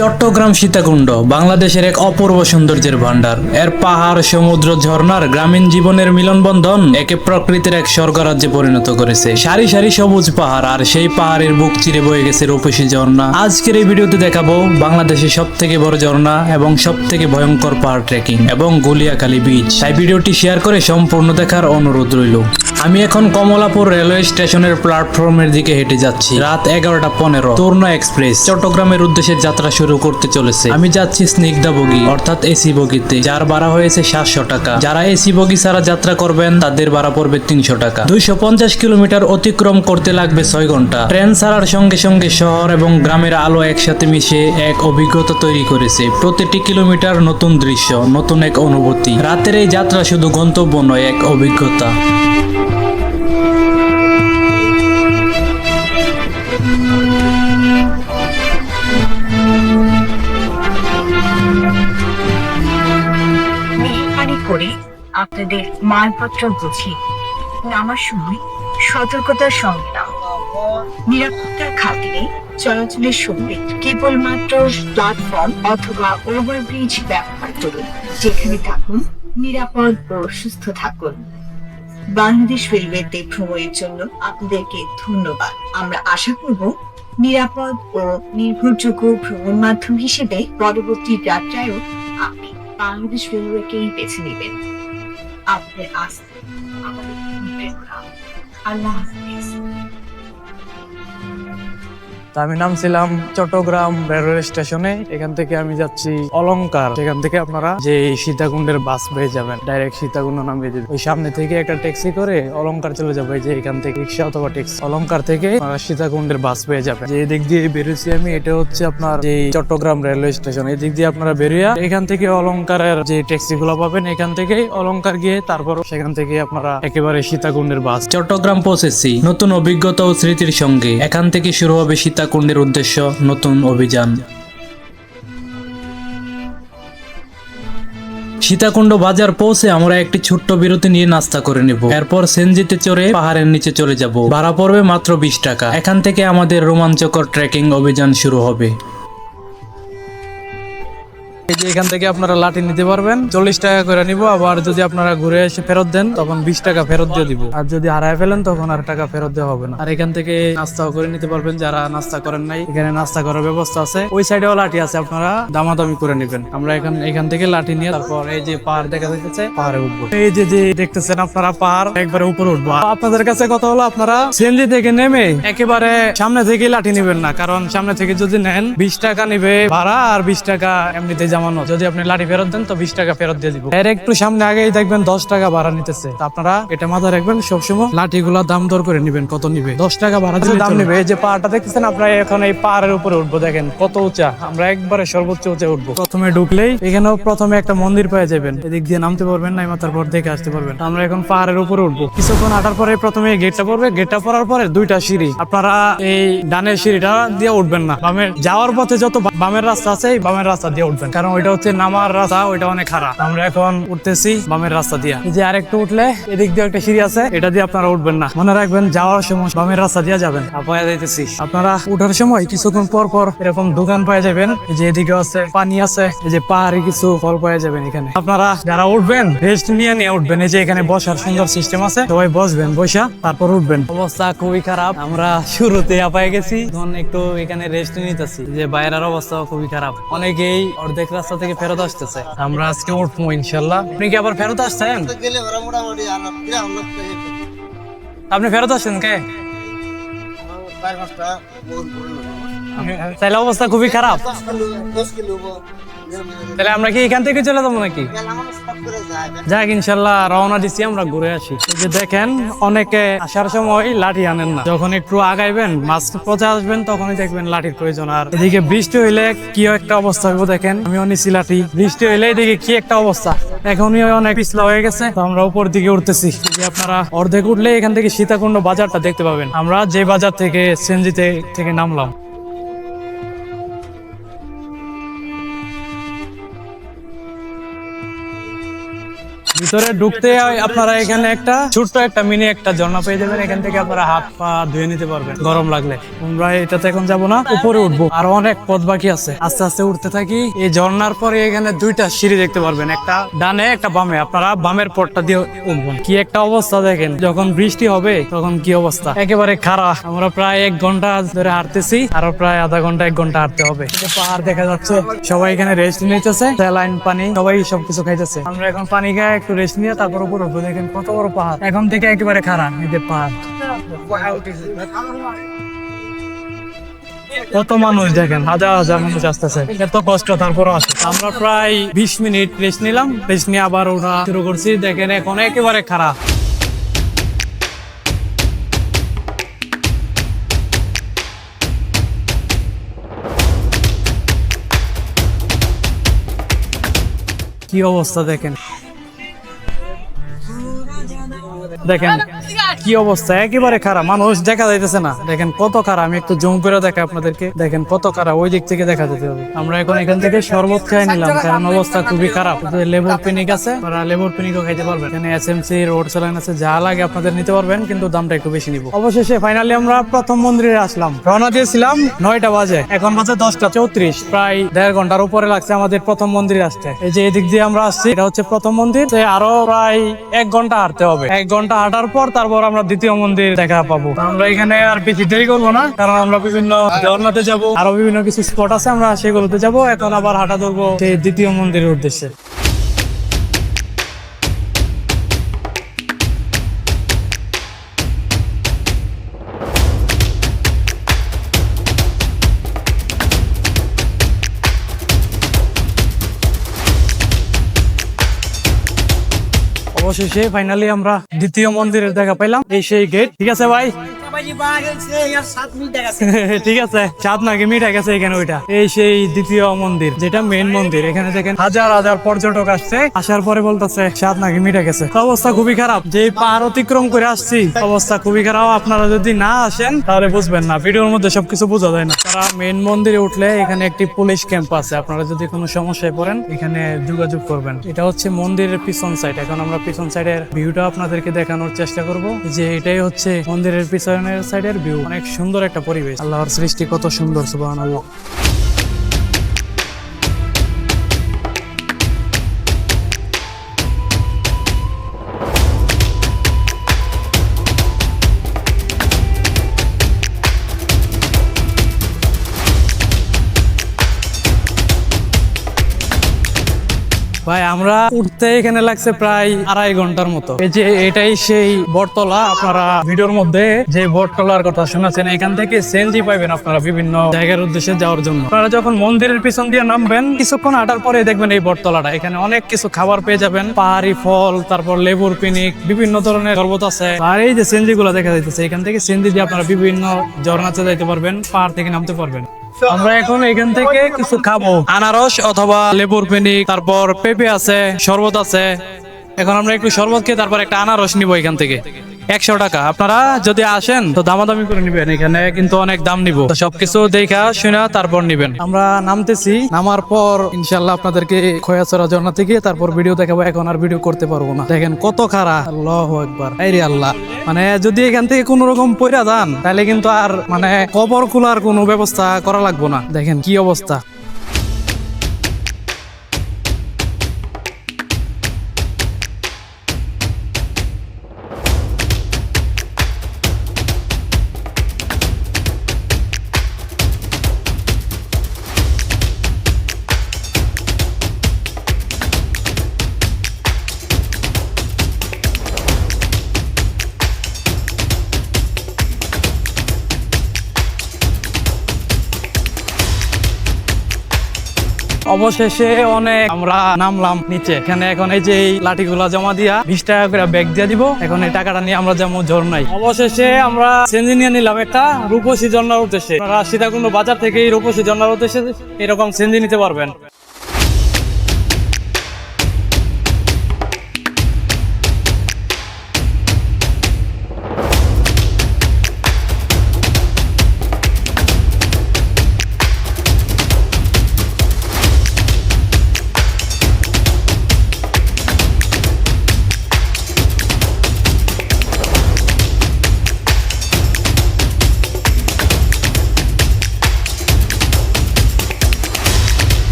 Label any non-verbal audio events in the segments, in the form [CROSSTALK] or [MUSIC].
চট্টগ্রাম সীতাকুণ্ড বাংলাদেশের এক অপূর্ব সৌন্দর্যের ভান্ডার এর পাহাড়, সমুদ্র, ঝর্ণার গ্রামীণ জীবনের মিলনবন্ধন একে প্রকৃতির এক স্বর্গরাজ্যে পরিণত করেছে। সারি সারি সবুজ পাহাড়, আর সেই পাহাড়ের বুক চিরে বয়ে গেছে রূপসী ঝর্ণা। আজকের এই ভিডিওতে দেখাবো বাংলাদেশের সব থেকে বড় ঝর্ণা এবং সব থেকে ভয়ঙ্কর পাহাড় ট্রেকিং এবং গুলিয়াখালী বিচ তাই ভিডিওটি শেয়ার করে সম্পূর্ণ দেখার অনুরোধ রইল। আমি এখন কমলাপুর রেলওয়ে স্টেশনের প্ল্যাটফর্মের দিকে হেঁটে যাচ্ছি। রাত এগারোটা পনেরো। তরুণা এক্সপ্রেস। চট্টগ্রামের উদ্দেশ্যে যাত্রা শুরু করতে চলেছে। আমি যাচ্ছি স্নিগ্ধা বগি, অর্থাৎ এসি বগিতে। যার ভাড়া হয়েছে সাতশো টাকা। যারা এসি বগি ছাড়া যাত্রা করবেন, তাদের ভাড়া পড়বে তিনশো টাকা। দুইশো পঞ্চাশ কিলোমিটার অতিক্রম করতে লাগবে ছয় ঘণ্টা। ট্রেন ছাড়ার সঙ্গে সঙ্গে শহর এবং গ্রামের আলো একসাথে মিশে এক অভিজ্ঞতা তৈরি করেছে। প্রতিটি কিলোমিটার নতুন দৃশ্য, নতুন এক অনুভূতি। রাতের এই যাত্রা শুধু গন্তব্য নয়, এক অভিজ্ঞতা। করে আপনাদের মালপত্র বুঝি নামার সময় সতর্কতার সঙ্গে নিরাপত্তার খাতিরে চলাচলের সময় কেবলমাত্র প্ল্যাটফর্ম অথবা ওভারব্রিজ ব্যবহার করুন, যেখানে থাকুন, নিরাপদ ও সুস্থ থাকুন। বাংলাদেশ রেলওয়েতে ভ্রমণের জন্য আপনাদেরকে ধন্যবাদ। আমরা আশা করব নিরাপদ ও নির্ভরযোগ্য ভ্রমণ মাধ্যম হিসেবে পরবর্তী যাত্রায়ও আপনি বাংলাদেশ রেলওয়েকেই বেছে নেবেন। আপনি আস্থা আমাদের প্রেরণা আল্লাহ আমি নামছিলাম চট্টগ্রাম রেলওয়ে স্টেশনে। এখান থেকে আমি যাচ্ছি অলংকার। সেখান থেকে আপনারা যে সীতাকুণ্ডের বাস পেয়ে যাবেন, ডাইরেক্ট সীতাকুণ্ড নামিয়ে দেবেন। ওই সামনে থেকে একটা ট্যাক্সি করে অলংকার চলে যাবে যে এখান থেকে রিক্সা অথবা ট্যাক্সি। অলংকার থেকে সীতাকুণ্ডের বাস পেয়ে যাবেন। যে দিক দিয়ে বেরোছি আমি, এটা হচ্ছে আপনার যে চট্টগ্রাম রেলওয়ে স্টেশন। এই দিক দিয়ে আপনারা বেরিয়ে এখান থেকে অলংকারের যে ট্যাক্সি গুলো পাবেন, এখান থেকে অলংকার গিয়ে তারপর সেখান থেকে আপনারা একেবারে সীতাকুণ্ডের বাস। চট্টগ্রাম পৌঁছেছি। নতুন অভিজ্ঞতা ও স্মৃতির সঙ্গে। এখান থেকে শুরু হবে সীতাকুণ্ডের উদ্দেশ্য নতুন অভিযান। সীতাকুণ্ড বাজার পৌঁছে আমরা একটি ছোট্ট বিরতি নিয়ে নাস্তা করে নেব। এরপর সেনজিতে চড়ে পাহাড়ের নিচে চলে যাব। ভাড়া পড়বে মাত্র বিশ টাকা। এখান থেকে আমাদের রোমাঞ্চকর ট্রেকিং অভিযান শুরু হবে। এই যে এখান থেকে আপনারা লাঠি নিতে পারবেন। চল্লিশ টাকা করে নিব, আবার যদি আপনারা ঘুরে এসে ফেরত দেন, তখন বিশ টাকা ফেরত দিয়ে দিব। আর যদি হারায় ফেলেন, তখন আর টাকা ফেরত দেওয়া হবে না। আর এখান থেকে নাস্তাও করে নিতে পারবেন, যারা নাস্তা করেন নাই। এখানে নাস্তা করার ব্যবস্থা আছে। ওই সাইডেও লাঠি আছে, আপনারা দামাদামি করে নেবেন। আমরা এখান এখান থেকে লাঠি নিয়ে তারপর এই যে পাহাড় দেখা যাচ্ছে পাহাড়ে উঠবো। এই যে যে দেখতেছেন আপনারা পাহাড়, একবারে উপরে উঠবো। আপনাদের কাছে কথা হলো, আপনারা সিএনজি থেকে নেমে একেবারে সামনে থেকে লাঠি নেবেন না। কারণ সামনে থেকে যদি নেন, বিশ টাকা নিবে ভাড়া, আর বিশ টাকা এমনিতে জামানো যদি আপনি লাঠি ফেরত দেন তো বিশ টাকা ফেরত দিয়ে দিব। এর একটু সামনে আগেই দেখবেন দশ টাকা ভাড়া নিতেছে। আপনারা এটা মাথায় রাখবেন সবসময় লাঠি গুলা দাম দর করে নিবেন কত নিবে? দশ টাকা ভাড়া দিলে দাম নিবে। এই যে পাহাড়টা দেখতেছেন আপনারা এখন এই পাহাড়ের উপরে উঠবো দেখেন কত উঁচা। আমরা একবারে সর্বোচ্চ উঁচে উঠবো। প্রথমে ঢুকলেই এখানেও প্রথমে একটা মন্দির পেয়ে যাবেন। এদিক দিয়ে নামতে পারবেন না তারপর দেখে আসতে পারবেন। আমরা এখন পাহাড়ের উপরে উঠবো। কিছুক্ষণ হাঁটার পরে প্রথমে গেটটা পড়বে। গেটটা পড়ার পরে দুইটা সিঁড়ি। আপনারা এই ডানের সিঁড়িটা দিয়ে উঠবেন না। বামের যাওয়ার পথে যত বামের রাস্তা আছে এই বামের রাস্তা দিয়ে উঠবেন। কারণ ওইটা হচ্ছে নামার রাস্তা, ওইটা অনেক খারাপ। আমরা এখন উঠতেছি বামের রাস্তা দিয়ে। যে আরেকটু উঠলে, এদিক দিয়ে একটা সিঁড়ি আছে, এটা দিয়ে আপনারা উঠবেন না। মনে রাখবেন, যাওয়ার সময় বামের রাস্তা দিয়ে যাবেন। আপায়া যাইতেছি। আপনারা উঠার সময় কিছুক্ষণ পর পর এরকম দোকান পাওয়া যাবেন। এই যে এদিকে আছে, পানি আছে, এই যে পাহাড়ে কিছু ফল পাওয়া যাবেন এখানে। আপনারা যারা উঠবেন রেস্ট নিয়ে নিয়ে উঠবেন। এই যে এখানে বসার সুন্দর সিস্টেম আছে। সবাই বসবেন বসা তারপর উঠবেন। অবস্থা খুবই খারাপ। আমরা শুরুতে আপায় গেছি তখন একটু এখানে রেস্ট নিতেছি। যে বাইরের অবস্থা খুবই খারাপ। অনেকেই অর্ধেক রাস্তা থেকে ফেরত আসতেছে আমরা আজকে উঠবো ইনশাল্লাহ আপনি কি আবার ফেরত আসছেন আপনি ফেরত আসছেন কে। তাহলে অবস্থা খুবই খারাপ তাহলে আমরা কি এখান থেকে চলে যাব নাকি? যাক, ইনশাল্লাহ রওনা দিচ্ছি আমরা ঘুরে আসি। যে দেখেন, অনেকে আসার সময় লাঠি আনেন না। যখন একটু আগাইবেন মাছ পচে আসবেন, তখনই দেখবেন লাঠির প্রয়োজন। আর এদিকে বৃষ্টি হইলে কি একটা অবস্থা হইব দেখেন। আমি অনেছি লাঠি। বৃষ্টি হইলে এদিকে কি একটা অবস্থা? এখনই অনেক পিছলা হয়ে গেছে, তো আমরা উপর দিকে উঠতেছি। যে আপনারা অর্ধেক উঠলে এখান থেকে সীতাকুণ্ড বাজারটা দেখতে পাবেন। আমরা যে বাজার থেকে সেনজিতে থেকে নামলাম। ভিতরে ঢুকতে আপনারা এখানে একটা ছোট্ট একটা মিনি একটা ঝর্ণা পেয়ে যাবেন। এখান থেকে আপনারা হাত পা ধুয়ে নিতে পারবেন, গরম লাগলে। আমরা এটাতে এখন যাব না, উপরে উঠবো। আর অনেক পথ বাকি আছে। আস্তে আস্তে উঠতে থাকি। এই ঝর্ণার পরে এখানে দুইটা সিঁড়ি দেখতে পারবেন, একটা ডানে, একটা বামে। আপনারা বামের পথটা দিয়ে উঠবেন। কি একটা অবস্থা দেখেন, যখন বৃষ্টি হবে তখন কি অবস্থা? একেবারে খারাপ আমরা প্রায় এক ঘণ্টা ধরে হাঁটতেছি, আরও প্রায় আধা ঘণ্টা, এক ঘণ্টা হাঁটতে হবে। পাহাড় দেখা যাচ্ছে, সবাই এখানে রেস্ট নিতেছে, স্যালাইন পানি, সবাই সবকিছু খাইতেছে। আমরা এখন পানি খাই, একটু রেস্ট নিয়ে তারপর উপর দেখেন কত বড় পাহাড়। এখন থেকে একেবারে পাহাড়। কত মানুষ দেখেন, হাজার হাজার মানুষ আসতেছে। এত কষ্ট তারপরও আসে। আমরা প্রায় বিশ মিনিট রেস্ট নিলাম। রেস্ট নিয়ে আবার ওরা শুরু করছি। দেখেন এখন একেবারে খারাপ কি অবস্থা দেখেন? দেখেন। কি অবস্থা? একেবারে খারাপ। মানুষ দেখা যাইতেছে না। দেখেন কত খারাপ। আমি একটু জুম করে দেখাই আপনাদেরকে। দেখেন কত খারাপ। ওই দিক থেকে দেখা যেতে হবে। আমরা এখন এখান থেকে শরবত খাই নিলাম কারণ অবস্থা খুবই খারাপ। লেবুর পিনিক আছে লেবুর পিনিকও খাইতে পারবেন এখানে S M C road saline আছে যা লাগে আপনাদের নিতে পারবেন কিন্তু দামটা একটু বেশি নিব। অবশেষে ফাইনালি আমরা প্রথম মন্দিরে আসলাম। রওনা দিয়েছিলাম নয়টা বাজে। এখন বাজে দশটা চৌত্রিশ। প্রায় দেড় ঘণ্টার উপরে লাগছে আমাদের প্রথম মন্দিরে আসতে। এই যে এদিক দিয়ে আমরা আসছি এটা হচ্ছে প্রথম মন্দির। আরও প্রায় এক ঘণ্টা হাঁটতে হবে। এক ঘণ্টা হাঁটার পর তারপর আমরা দ্বিতীয় মন্দির দেখা পাবো। আমরা এখানে আর বেশি দেরি করব না, কারণ আমরা বিভিন্ন ঝর্ণাতে যাব, আরও বিভিন্ন কিছু স্পট আছে, আমরা সেগুলোতে যাব। এখন আবার হাঁটা ধরবো সেই দ্বিতীয় মন্দিরের উদ্দেশ্যে। অবশেষে ফাইনালি আমরা দ্বিতীয় মন্দিরের দেখা পাইলাম, এই সেই গেট ঠিক আছে ভাই? [LAUGHS] ঠিক আছে চাঁদ নাকি মিটা গেছে এখানে ওইটা? এই সেই দ্বিতীয় মন্দির, যেটা মেন মন্দির, এখানে দেখেন হাজার হাজার পর্যটক আসছে, আসার পরে বলতেছে চাঁদ নাকি মিটা গেছে। অবস্থা খুবই খারাপ যে পাহাড় অতিক্রম করে আসছি, অবস্থা খুবই খারাপ। আপনারা যদি না আসেন, তাহলে বুঝবেন না, ভিডিওর মধ্যে সবকিছু বোঝা যায় না। তারা মেন মন্দিরে উঠলে এখানে একটি পুলিশ ক্যাম্প আছে। আপনারা যদি কোনো সমস্যায় পড়েন, এখানে যোগাযোগ করবেন। এটা হচ্ছে মন্দিরের পিছন সাইড এখন আমরা পিছন সাইডের ভিউটা আপনাদেরকে দেখানোর চেষ্টা করব যে এটাই হচ্ছে মন্দিরের পিছনের সাইডের ভিউ অনেক সুন্দর একটা পরিবেশ। আল্লাহর সৃষ্টি কত সুন্দর, সুবহানাল্লাহ। ভাই, আমরা উঠতে এখানে লাগছে প্রায় আড়াই ঘণ্টার মতো। এই যে এটাই সেই বটতলা, আপনারা ভিডিওর মধ্যে যে বটতলার কথা শোনাচ্ছেন, এখান থেকে সেনজি পাইবেন আপনারা বিভিন্ন জায়গার উদ্দেশ্যে যাওয়ার জন্য। আপনারা যখন মন্দিরের পিছন দিয়ে নামবেন, কিছুক্ষণ আটার পরে দেখবেন এই বটতলাটা। এখানে অনেক কিছু খাবার পেয়ে যাবেন। পাহাড়ি ফল, তারপর লেবুর পিনিক, বিভিন্ন ধরনের পর্বত আছে। আর এই যে সেনজি গুলো দেখা যাইতেছে, এখান থেকে সেনজি দিয়ে আপনারা বিভিন্ন ঝর্ণাতে যাইতে পারবেন, পাহাড় থেকে নামতে পারবেন। আমরা এখন এখান থেকে কিছু খাব। আনারস অথবা লেবুর পেনিক তারপর পেঁপে আছে, শরবত আছে। এখন আমরা একটু শরবত খেয়ে তারপর একটা আনারস নিবো এখান থেকে। একশো টাকা। আপনারা যদি আসেন, তো দামাদামি করে নিবেন এখানে, কিন্তু অনেক দাম নিব। সবকিছু দেখা, শুনে, তারপর নিবেন। আমরা নামতেছি, নামার পর ইনশাল্লাহ আপনাদেরকে খয়াচরা ঝর্ণা থেকে তারপর ভিডিও দেখাবো। এখন আর ভিডিও করতে পারব না। দেখেন কত খারাপ আল্লাহ একবার এই আল্লাহ। মানে যদি এখান থেকে কোনো রকম পয়রা যান, তাহলে কিন্তু আর মানে কবর খোলার কোনো ব্যবস্থা করা লাগবো না। দেখেন কি অবস্থা। অবশেষে অনেক আমরা নামলাম নিচে। এখানে এখন এই যে এই লাঠিগুলা জমা দিয়া বিশ টাকা করে ব্যাগ দিয়ে দিব। এখন এই টাকাটা নিয়ে আমরা যেমন ঝর্ণাই অবশেষে আমরা সেঞ্জি নিয়ে নিলাম একটা রূপসী জন্মার উদ্দেশ্যে। সীতাকুণ্ড বাজার থেকে এই রূপসী জন্মার উদ্দেশ্যে এরকম সেঞ্জি নিতে পারবেন।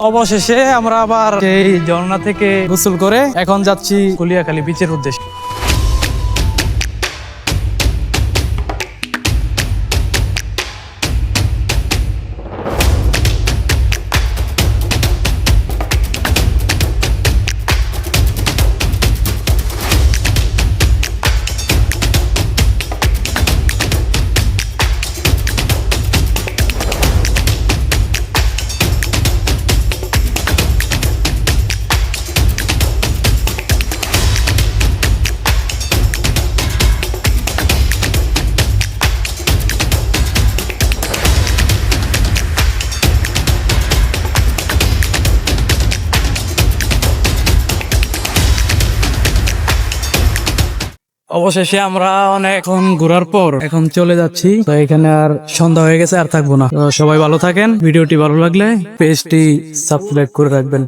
অবশেষে আমরা আবার এই ঝর্ণা থেকে গোসল করে এখন যাচ্ছি কুলিয়াখালী বিচের উদ্দেশ্যে। অবশেষে আমরা অনেকক্ষণ ঘোরার পর এখন চলে যাচ্ছি। তো এখানে আর সন্ধ্যা হয়ে গেছে, আর থাকব না। সবাই ভালো থাকেন। ভিডিওটি ভালো লাগলে পেজটি সাবস্ক্রাইব করে রাখবেন।